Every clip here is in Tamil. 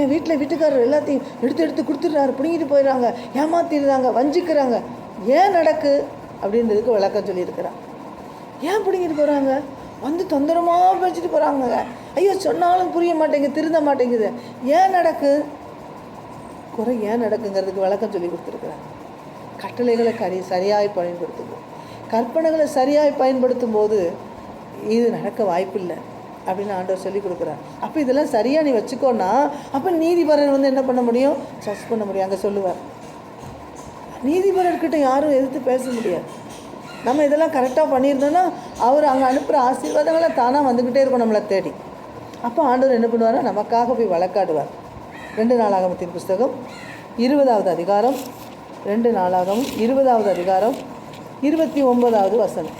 என் வீட்டில் வீட்டுக்காரர் எல்லாத்தையும் எடுத்து எடுத்து கொடுத்துட்றாரு பிடிங்கிட்டு போயிடுறாங்க ஏமாத்திடுறாங்க வஞ்சிக்கிறாங்க. ஏன் நடக்கு? அப்படின்றதுக்கு விளக்கம் சொல்லியிருக்கிறான் ஏன் பிடிங்கிட்டு போகிறாங்க வந்து தொந்தரமாக பேசிட்டு போகிறாங்க ஐயோ சொன்னாலும் புரிய மாட்டேங்குது திருந்த மாட்டேங்குது. ஏன் நடக்கு? குறை ஏன் நடக்குங்கிறதுக்கு விளக்கம் சொல்லி கொடுத்துருக்குறாங்க கட்டளைகளை கரி சரியாய் பயன்படுத்துவோம் கற்பனைகளை சரியாய் பயன்படுத்தும் போது இது நடக்க வாய்ப்பில்லை. அப்படின்னு ஆண்டவர் சொல்லி கொடுக்குறார். அப்போ இதெல்லாம் சரியாக நீ வச்சுக்கோன்னா அப்போ நீதிபரர் வந்து என்ன பண்ண முடியும்? சஸ் பண்ண முடியும். அங்கே சொல்லுவார். நீதிபரர்கிட்ட யாரும் எதிர்த்து பேச முடியாது. நம்ம இதெல்லாம் கரெக்டாக பண்ணியிருந்தோன்னா அவர் அங்கே அனுப்புகிற ஆசீர்வாதங்களை தானாக வந்துக்கிட்டே இருக்கும் நம்மளை தேடி. அப்போ ஆண்டவர் என்ன பண்ணுவாரா? நமக்காக போய் வழக்காடுவார். ரெண்டு நாளாகமத்தின் புஸ்தகம் இருபதாவது அதிகாரம் ரெண்டு நாளாகவும் இருபதாவது அதிகாரம் இருபத்தி ஒன்பதாவது வசனம்.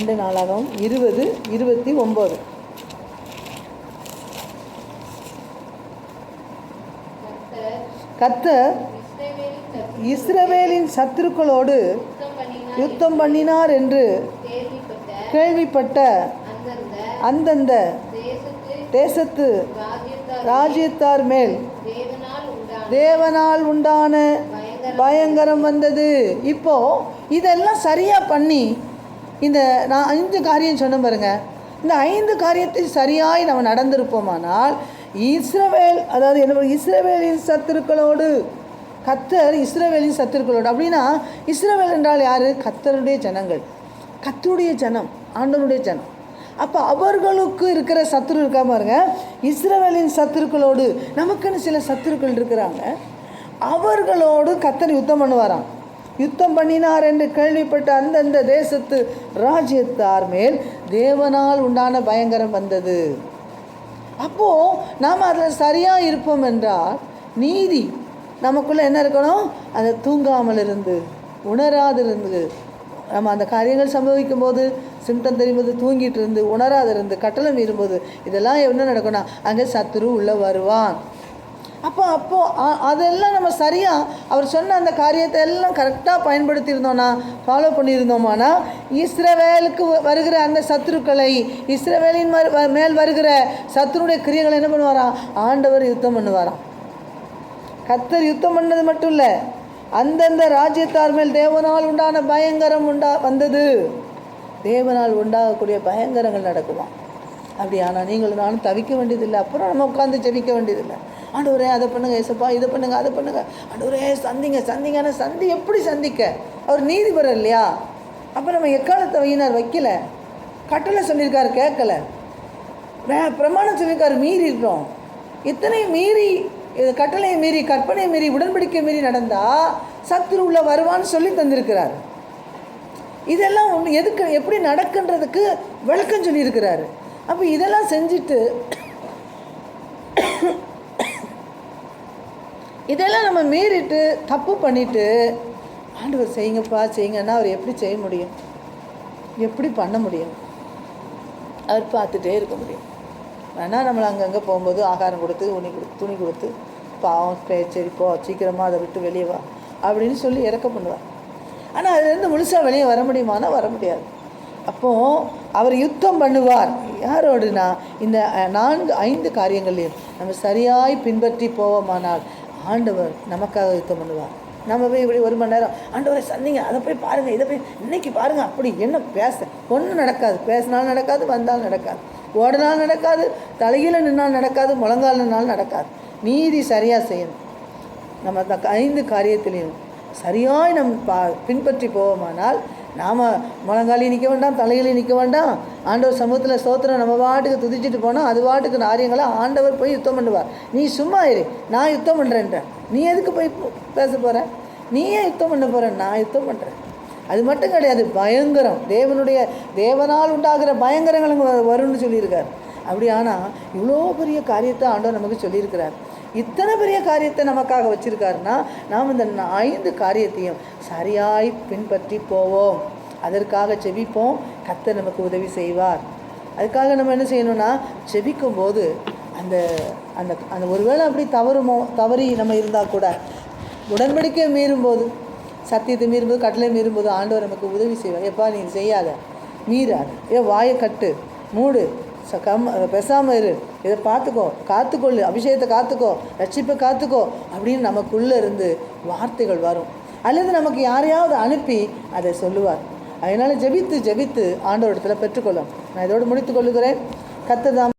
ரெண்டு நாளாகவும் இருபது இருபத்தி ஒம்பது. கத்த இஸ்ரவேலின் சத்துருக்களோடு யுத்தம் பண்ணினார் என்று கேள்விப்பட்ட அந்தந்த தேசத்து ராஜ்யத்தார் மேல் தேவனால் உண்டான பயங்கரம் வந்தது. இப்போ இதெல்லாம் சரியாக பண்ணி இந்த நான் ஐந்து காரியம் சொன்ன பாருங்க. இந்த ஐந்து காரியத்தை சரியாய் நம்ம நடந்திருப்போமானால் இஸ்ரவேல் அதாவது என்ன இஸ்ரவேலின் சத்துருக்களோடு கத்தர் இஸ்ரவேலின் சத்துருக்களோடு. அப்படின்னா இஸ்ரவேல் என்றால் யார்? கத்தருடைய ஜனங்கள். கத்தருடைய ஜனம் ஆண்டவனுடைய ஜனம். அப்போ அவர்களுக்கு இருக்கிற சத்துரு இருக்கா பாருங்க? இஸ்ரவேலின் சத்துருக்களோடு நமக்குன்னு சில சத்துருக்கள் இருக்கிறாங்க. அவர்களோடு கத்தர் யுத்தம் பண்ணுவாராம். யுத்தம் பண்ணினார் என்று கேள்விப்பட்ட அந்தந்த தேசத்து ராஜ்யத்தார் மேல் தேவனால் உண்டான பயங்கரம் வந்தது. அப்போது நாம் அதில் சரியாக இருப்போம் என்றால் நீதி நமக்குள்ளே என்ன இருக்கணும்? அதை தூங்காமல் இருந்து உணராதிருந்து. நம்ம அந்த காரியங்கள் சம்பவிக்கும் போது சிம்டம் தெரியும்போது தூங்கிட்டு இருந்து உணராது இருந்து கட்டளை மீறும்போது இதெல்லாம் என்ன நடக்கணும் அங்கே சத்துரு உள்ளே வருவான். அப்போ அப்போது அதெல்லாம் நம்ம சரியாக அவர் சொன்ன அந்த காரியத்தை எல்லாம் கரெக்டாக பயன்படுத்தியிருந்தோன்னா ஃபாலோ பண்ணியிருந்தோமானா இஸ்ரவேலுக்கு வ- வருகிற அந்த சத்துருக்களை இஸ்ரவேலின் மறு- வ- மேல் வருகிற சத்துருடைய கிரியைகளை என்ன பண்ணுவாராம்? ஆண்டவர் யுத்தம் பண்ணுவாராம். கத்தர் யுத்தம் பண்ணது மட்டும் இல்லை அந்தந்த ராஜ்யத்தார் மேல் தேவனால் உண்டான பயங்கரம் உண்டா வந்தது. தேவனால் உண்டாகக்கூடிய பயங்கரங்கள் நடக்குமா அப்படி ஆனால் நீங்களும் நானும் தவிக்க வேண்டியதில்லை அப்புறம் நம்ம உட்காந்து ஜெபிக்க வேண்டியதில்லை. ஆண்டவரே அதை பண்ணுங்க ஏசப்பா இதை பண்ணுங்க அதை பண்ணுங்க. ஆண்டவரே சந்திங்க சந்திங்கன்னா சந்தி எப்படி சந்திக்க? அவர் நீதிபரர் இல்லையா? அப்போ நம்ம எக்காலத்தை வையினார்? வைக்கல. கட்டளை சொல்லியிருக்காரு கேட்கல. பிரமாணம் சொல்லியிருக்காரு மீறி இருக்கிறோம். இத்தனை மீறி இது கட்டளையை மீறி கற்பனையை மீறி உடன்படிக்கை மீறி நடந்தால் சத்துரு உள்ள வருவான்னு சொல்லி தந்திருக்கிறார். இதெல்லாம் ஒன்று எதுக்கு எப்படி நடக்குன்றதுக்கு விளக்கம் சொல்லியிருக்கிறாரு. அப்போ இதெல்லாம் செஞ்சுட்டு இதெல்லாம் நம்ம மீறிட்டு தப்பு பண்ணிவிட்டு ஆண்டவர் செய்யுங்கப்பா செய்யுங்கன்னா அவர் எப்படி செய்ய முடியும்? எப்படி பண்ண முடியும்? அவர் பார்த்துட்டே இருக்க முடியும். வேணால் நம்மளை அங்கங்கே போகும்போது ஆகாரம் கொடுத்து துணி கொடுத்து துணி கொடுத்து பாவம் பே சரி போ சீக்கிரமாக அதை விட்டு வெளியே வா அப்படின்னு சொல்லி இறக்க பண்ணுவார். ஆனால் அதுலேருந்து முழுசாக வெளியே வர முடியுமானா வர முடியாது. அப்போது அவர் யுத்தம் பண்ணுவார். யாரோடுனா இந்த நான்கு ஐந்து காரியங்களையும் நம்ம சரியாய் பின்பற்றி போவோமானால் ஆண்டவர் நமக்காக யுத்தம் பண்ணுவார். நம்ம போய் இப்படி ஒரு மணி நேரம் ஆண்டவரை சந்திங்க அதை போய் பாருங்கள் இதை போய் இன்னைக்கு பாருங்கள் அப்படி என்ன பேச ஒன்றும் நடக்காது பேசினாலும் நடக்காது வந்தாலும் நடக்காது ஓடினாலும் நடக்காது தலையில் நின்னால் நடக்காது முழங்கால் நின்னாலும் நடக்காது. நீதி சரியாக செய்யணும். நம்ம அந்த ஐந்து காரியத்திலையும் சரியாய் நம் பா பின்பற்றி போவோமானால் நாம் முழங்காலையும் நிற்க வேண்டாம் தலையிலையும் நிற்க வேண்டாம். ஆண்டவர் சமூகத்தில் ஸ்தோத்திரம் நம்ம பாட்டுக்கு துதிச்சிட்டு போனால் அது பாட்டுக்கு காரியங்களை ஆண்டவர் போய் யுத்தம் பண்ணுவார். நீ சும்மா இரு நான் யுத்தம் பண்ணுறேன்ற நீ எதுக்கு போய் பேச போகிற நீ ஏன் யுத்தம் பண்ண போகிற நான் யுத்தம் பண்ணுறேன் அது மட்டும் கிடையாது பயங்கரம். தேவனுடைய தேவனால் உண்டாகிற பயங்கரங்கள் வரும்னு சொல்லியிருக்கார். அப்படி ஆனால் இவ்வளோ பெரிய காரியத்தை ஆண்டவர் நமக்கு சொல்லியிருக்கிறார். இத்தனை பெரிய காரியத்தை நமக்காக வச்சுருக்காருன்னா நாம் இந்த ஐந்து காரியத்தையும் சரியாய் பின்பற்றி போவோம். அதற்காக செபிப்போம். கத்தை நமக்கு உதவி செய்வார். அதுக்காக நம்ம என்ன செய்யணும்னா செபிக்கும் போது அந்த அந்த அந்த ஒருவேளை அப்படி தவறுமோ தவறி நம்ம இருந்தால் கூட உடன்படிக்கை மீறும்போது சத்தியத்தை மீறும்போது கட்டளை மீறும்போது ஆண்டவர் நமக்கு உதவி செய்வார். எப்பா நீ செய்யாத. மீறாத. ஏ வாயை கட்டு. மூடு. கம் பேசாமல் இரு. இதை பார்த்துக்கோ. காத்துக்கொள்ளு. அபிஷேகத்தை காத்துக்கோ. ரட்சிப்பை காத்துக்கோ. அப்படின்னு நமக்குள்ளே இருந்து வார்த்தைகள் வரும். அல்லது நமக்கு யாரையாவது அனுப்பி அதை சொல்லுவார். அதனால் ஜெபித்து ஜெபித்து ஆண்டவரிடத்தில் பெற்றுக்கொள்ளும். நான் இதோடு முடித்துக் கொள்ளுகிறேன். கத்ததாம்.